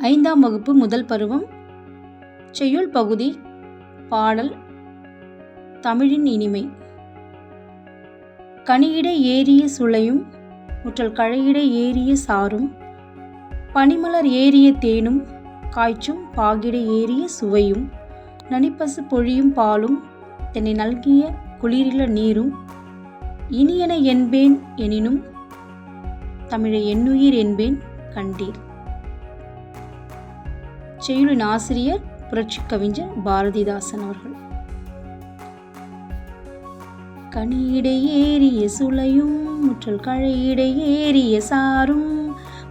ஐந்தாம் வகுப்பு முதல் பருவம். செய்யுள் பகுதி. பாடல். தமிழின் இனிமை. கனியிட ஏறிய சுளையும் முற்றல் கழையிட ஏறிய சாரும் பனிமலர் ஏறிய தேனும் காய்ச்சும் பாகிட ஏறிய சுவையும் நனிப்பசு பொழியும் பாலும் தென்னை நல்கிய குளிரில நீரும் இனியன என்பேன் எனினும் தமிழை எண்ணுயிர் என்பேன் கண்டீர். செய்யுளின் ஆசிரியர் புரட்சி கவிஞர் பாரதிதாசன் அவர்கள். கனியிடை ஏறிய சுளையும் முற்றல் கழையிடை ஏறிய சாரும்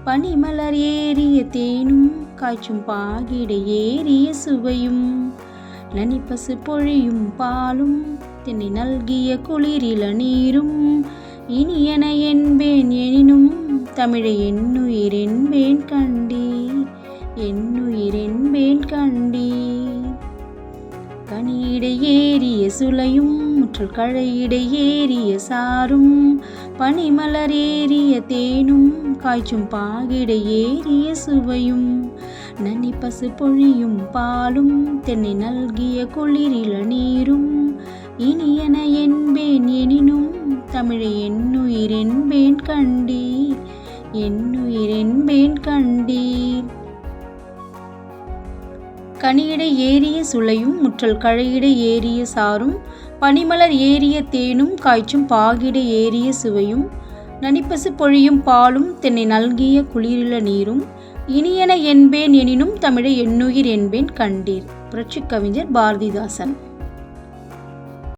பனிமலர் ஏறிய தேனும் காய்ச்சும் பாகிடை ஏறிய சுவையும் நனிப்பசு பொழியும் பாலும் தென்னை நல்கிய குளிரில நீரும் இனியன என்பேன் எனினும் தமிழை எண்ணுயிர் என்பேன் கண்டி எண்ணுயிர் என்பேன் கண்டீர் கனியிடை ஏறிய சுளையும் முற்றல் கழையிடை ஏறிய சாரும் பனிமலர் ஏறிய தேனும் காய்ச்சும் பாகிடை ஏறிய சுவையும். நனிப்பசு பொழியும் பாலும் தென்னை நல்கிய குளிரில நீரும். இனியன என்பேன் எனினும் தமிழை எண்ணுயிர் என்பேன் கண்டீர் கனியிட ஏறிய சுளையும் முற்றல் கழையிட ஏறிய சாரும் பனிமலர் ஏறிய தேனும் காய்ச்சும் பாகிட ஏறிய சுவையும் நனிப்பசு பொழியும் பாலும் தென்னை நல்கிய குளிரில நீரும் இனியன என்பேன் எனினும் தமிழை எண்ணுயிர் என்பேன் கண்டீர். புரட்சி கவிஞர் பாரதிதாசன்.